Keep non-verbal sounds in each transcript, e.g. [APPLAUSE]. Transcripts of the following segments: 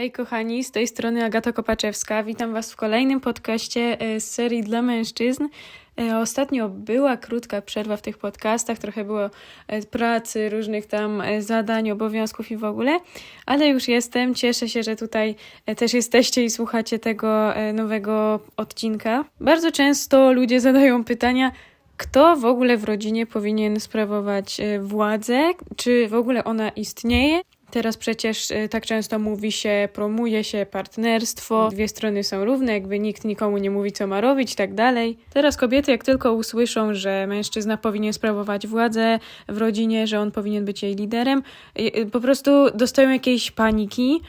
Hej kochani, z tej strony Agata Kopaczewska. Witam Was w kolejnym podcaście e, z serii dla mężczyzn. E, Ostatnio była krótka przerwa w tych podcastach, trochę było e, pracy, różnych tam zadań, obowiązków i w ogóle, ale już jestem. Cieszę się, że tutaj też jesteście i słuchacie tego nowego odcinka. Bardzo często ludzie zadają pytania, kto w ogóle w rodzinie powinien sprawować władzę, czy w ogóle ona istnieje. Teraz przecież e, tak często mówi się, promuje się partnerstwo, dwie strony są równe, jakby nikt nikomu nie mówi, co ma robić i tak dalej. Teraz kobiety, jak tylko usłyszą, że mężczyzna powinien sprawować władzę w rodzinie, że on powinien być jej liderem, e, e, po prostu dostają jakiejś paniki,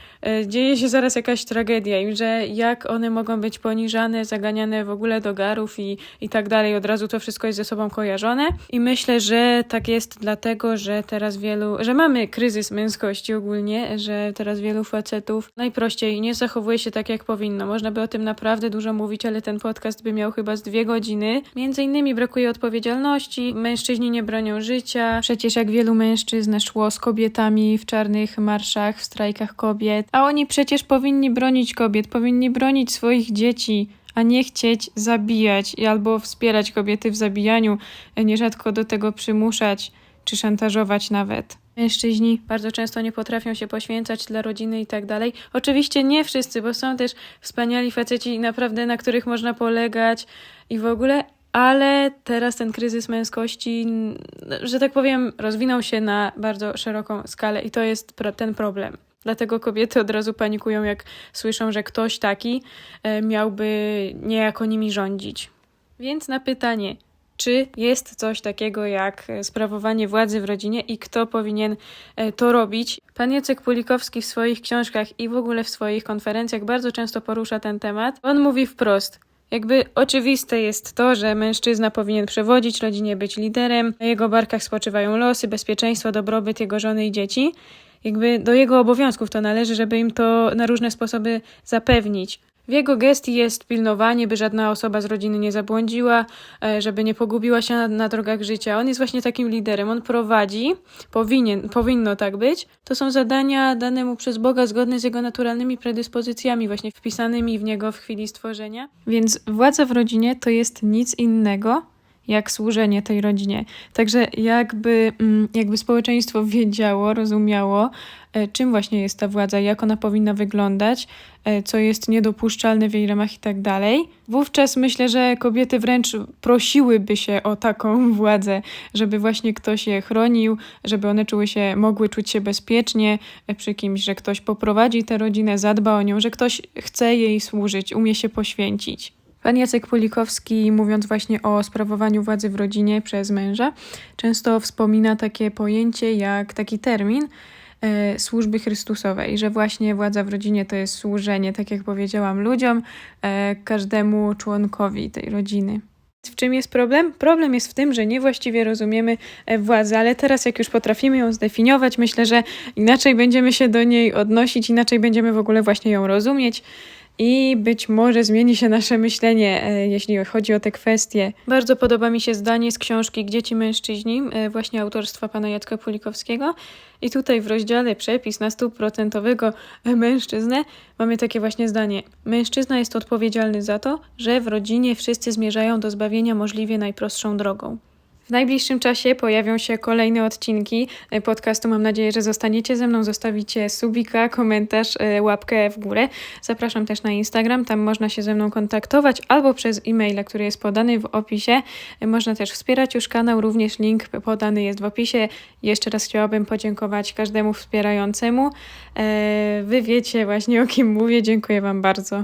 dzieje się zaraz jakaś tragedia im, że jak one mogą być poniżane, zaganiane w ogóle do garów i, i tak dalej. Od razu to wszystko jest ze sobą kojarzone. I myślę, że tak jest dlatego, że teraz wielu, że mamy kryzys męskości ogólnie, że teraz wielu facetów najprościej nie zachowuje się tak, jak powinno. Można by o tym naprawdę dużo mówić, ale ten podcast by miał chyba z dwie godziny. Między innymi brakuje odpowiedzialności, mężczyźni nie bronią życia. Przecież jak wielu mężczyzn szło z kobietami w czarnych marszach, w strajkach kobiet, a oni przecież powinni bronić kobiet, powinni bronić swoich dzieci a nie chcieć zabijać albo wspierać kobiety w zabijaniu, e, nierzadko do tego przymuszać czy szantażować nawet. Mężczyźni bardzo często nie potrafią się poświęcać dla rodziny i tak dalej. Oczywiście nie wszyscy, bo są też wspaniali faceci naprawdę, na których można polegać i w ogóle, ale teraz ten kryzys męskości, że tak powiem, rozwinął się na bardzo szeroką skalę i to jest ten problem. Dlatego kobiety od razu panikują, jak słyszą, że ktoś taki e, miałby niejako nimi rządzić. Więc na pytanie, czy jest coś takiego jak e, sprawowanie władzy w rodzinie i kto powinien e, to robić. Pan Jacek Pulikowski w swoich książkach i w ogóle w swoich konferencjach bardzo często porusza ten temat. On mówi wprost. Jakby oczywiste jest to, że mężczyzna powinien przewodzić rodzinie, być liderem. Na jego barkach spoczywają losy, bezpieczeństwo, dobrobyt jego żony i dzieci. Jakby do jego obowiązków to należy, żeby im to na różne sposoby zapewnić. W jego gestii jest pilnowanie, by żadna osoba z rodziny nie zabłądziła, e, żeby nie pogubiła się na, na drogach życia. On jest właśnie takim liderem. On prowadzi, powinien, powinno tak być. To są zadania dane mu przez Boga zgodne z jego naturalnymi predyspozycjami, właśnie wpisanymi w niego w chwili stworzenia. Więc władza w rodzinie to jest nic innego jak służenie tej rodzinie. Także jakby, mm, jakby społeczeństwo wiedziało, rozumiało, e, czym właśnie jest ta władza, jak ona powinna wyglądać, e, co jest niedopuszczalne w jej ramach i tak dalej. Wówczas myślę, że kobiety wręcz prosiłyby się o taką [LAUGHS] władzę, żeby właśnie ktoś je chronił, żeby one czuły się, mogły czuć się bezpiecznie e, przy kimś, że ktoś poprowadzi tę rodzinę, zadba o nią, że ktoś chce jej służyć, umie się poświęcić. Pan Jacek Pulikowski, mówiąc właśnie o sprawowaniu władzy w rodzinie przez męża, często wspomina takie pojęcie jak taki termin e, służby Chrystusowej, że właśnie władza w rodzinie to jest służenie, tak jak powiedziałam, ludziom, e, każdemu członkowi tej rodziny. W czym jest problem? Problem jest w tym, że niewłaściwie rozumiemy e, władzę, ale teraz, jak już potrafimy ją zdefiniować, myślę, że inaczej będziemy się do niej odnosić, inaczej będziemy w ogóle właśnie ją rozumieć. I być może zmieni się nasze myślenie, e, jeśli chodzi o te kwestie. Bardzo podoba mi się zdanie z książki Gdzie ci mężczyźni, e, właśnie autorstwa pana Jacka Pulikowskiego. I tutaj w rozdziale przepis na stuprocentowego mężczyznę mamy takie właśnie zdanie. Mężczyzna jest odpowiedzialny za to, że w rodzinie wszyscy zmierzają do zbawienia możliwie najprostszą drogą. W najbliższym czasie pojawią się kolejne odcinki e, podcastu. Mam nadzieję, że zostaniecie ze mną, zostawicie subika, komentarz, e, łapkę w górę. Zapraszam też na Instagram, tam można się ze mną kontaktować albo przez e-maila, który jest podany w opisie. E, Można też wspierać już kanał, również link podany jest w opisie. Jeszcze raz chciałabym podziękować każdemu wspierającemu. Wy wiecie właśnie o kim mówię. Dziękuję Wam bardzo.